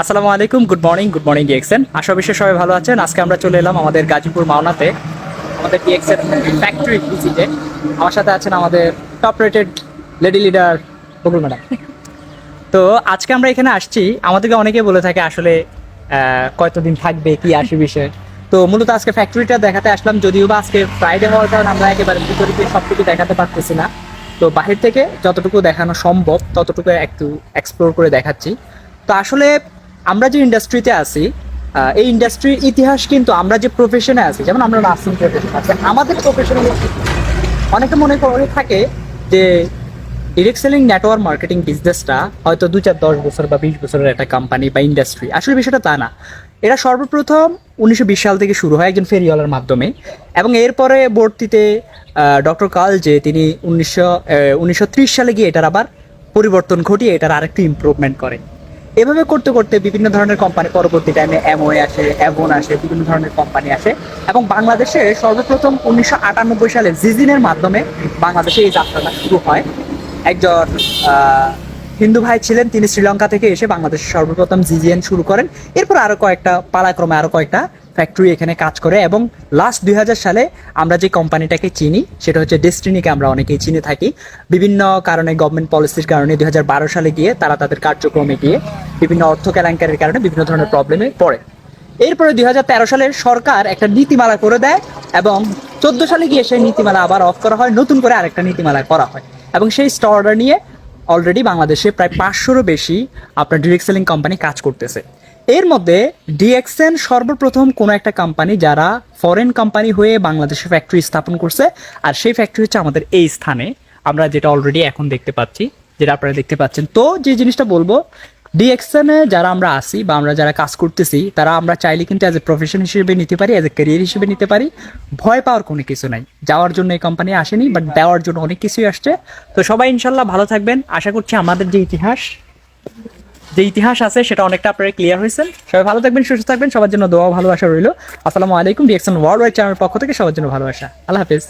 আসসালামু আলাইকুম good morning good morning DXN আশা বিশ্বে সবাই ভালো আছেন। আজকে আমরা চলে এলাম আমাদের গাজীপুর মাওনাতে, আমাদের ডিএক্সএন ফ্যাক্টরি ভিজিটে আমার সাথে আছেন আমাদের top rated lady leader Bakul madam. তো আজকে আমরা এখানে আসছি, আমাদেরকে অনেকে বলে থাকে আসলে কতদিন থাকবে, কি আসে বিষয়। তো মূলত আজকে ফ্যাক্টরিটা দেখাতে আসলাম, যদিও বা আজকে ফ্রাইডে হওয়ার কারণে আমরা একেবারে গিয়ে সবটুকু দেখাতে পারতেছি না। তো বাহির থেকে যতটুকু দেখানো সম্ভব, ততটুকু একটু এক্সপ্লোর করে দেখাচ্ছি। তো আসলে আমরা যে ইন্ডাস্ট্রিতে আছি এই ইন্ডাস্ট্রির ইতিহাস কিন্তু আমরা যে প্রফেশনে আছি, যেমন আমরা নার্সিং প্রফেশন আমাদের প্রফেশনে অনেকে মনে করে থাকে যে ডিরেক্ট সেলিং নেটওয়ার্ক মার্কেটিং বিজনেসটা হয়তো দু চার দশ বছর বা বিশ বছরের একটা কোম্পানি বা ইন্ডাস্ট্রি আসলে বিষয়টা তা না। এটা সর্বপ্রথম উনিশশো বিশ সাল থেকে শুরু হয় একজন ফেরিওয়ালার মাধ্যমে এবং এরপরে বর্তিতে ডক্টর কাল যে, তিনি উনিশশো উনিশশো সালে গিয়ে এটার আবার পরিবর্তন ঘটিয়ে এটার আরেকটু ইম্প্রুভমেন্ট করে এভাবে করতে করতে বিভিন্ন ধরনের কোম্পানি পরবর্তী টাইমে এমওয়ে আসে অ্যাভন আসে, বিভিন্ন ধরনের কোম্পানি আসে। এবং বাংলাদেশে সর্বপ্রথম উনিশশো আটানব্বই সালে জিজিনের মাধ্যমে বাংলাদেশে এই যাত্রাটা শুরু হয়। একজন হিন্দু ভাই ছিলেন, তিনি শ্রীলঙ্কা থেকে এসে বাংলাদেশে সর্বপ্রথম জিজিএন শুরু করেন। এরপর আরও কয়েকটা, পালাক্রমে আরও কয়েকটা ফ্যাক্টরি এখানে কাজ করে এবং লাস্ট দুই হাজার সালে আমরা যে কোম্পানিটাকে চিনি, সেটা হচ্ছে ডেস্টিনিকে আমরা অনেকেই চিনে থাকি। বিভিন্ন কারণে গভর্নমেন্ট পলিসির কারণে দুই হাজার বারো সালে গিয়ে তারা তাদের কার্যক্রমে গিয়ে বিভিন্ন অর্থ কেলেঙ্কারির কারণে বিভিন্ন ধরনের প্রবলেমে পড়ে। এরপরে দুই সালের সরকার একটা নীতিমালা করে দেয় এবং চোদ্দ সালে গিয়ে সেই নীতিমালা আবার অফ করা হয়, নতুন করে আরেকটা নীতিমালা করা হয়। এবং সেই স্টর্ডার নিয়ে অলরেডি বাংলাদেশে প্রায় পাঁচশোরও বেশি আপনার ডিরেক্ট সেলিং কোম্পানি কাজ করতেছে। এর মধ্যে ডিএক্সএন সর্বপ্রথম কোনো একটা কোম্পানি যারা ফরেন কোম্পানি হয়ে বাংলাদেশে ফ্যাক্টরি স্থাপন করছে, আর সেই ফ্যাক্টরি হচ্ছে আমাদের এই স্থানে। আমরা যেটা অলরেডি এখন দেখতে পাচ্ছি, যেটা আপনারা দেখতে পাচ্ছেন। তো যে জিনিসটা বলব, ডিএক্সএনে যারা আমরা আসি বা আমরা যারা কাজ করতেছি, তারা আমরা চাইলে কিন্তু অ্যাজ এ প্রফেশন হিসেবে নিতে পারি অ্যাজ এ ক্যারিয়ার হিসেবে নিতে পারি। ভয় পাওয়ার কোনো কিছু নাই। যাওয়ার জন্য এই কোম্পানি আসেনি বাট দেওয়ার জন্য অনেক কিছুই আসছে। তো সবাই ইনশাল্লাহ ভালো থাকবেন। আশা করছি আমাদের যে ইতিহাস যে ইতিহাস আছে সেটা অনেকটা আপনারা ক্লিয়ার হয়েছেন সবাই ভালো থাকবেন, সুস্থ থাকবেন, সবার জন্য দোয়া ভালোবাসা রইল। আসসালামু আলাইকুম ডিএক্সন ওয়ার্ল্ড ওয়াইড চ্যানেলের পক্ষ থেকে সবার জন্য ভালোবাসা। আল্লাহ হাফিজ।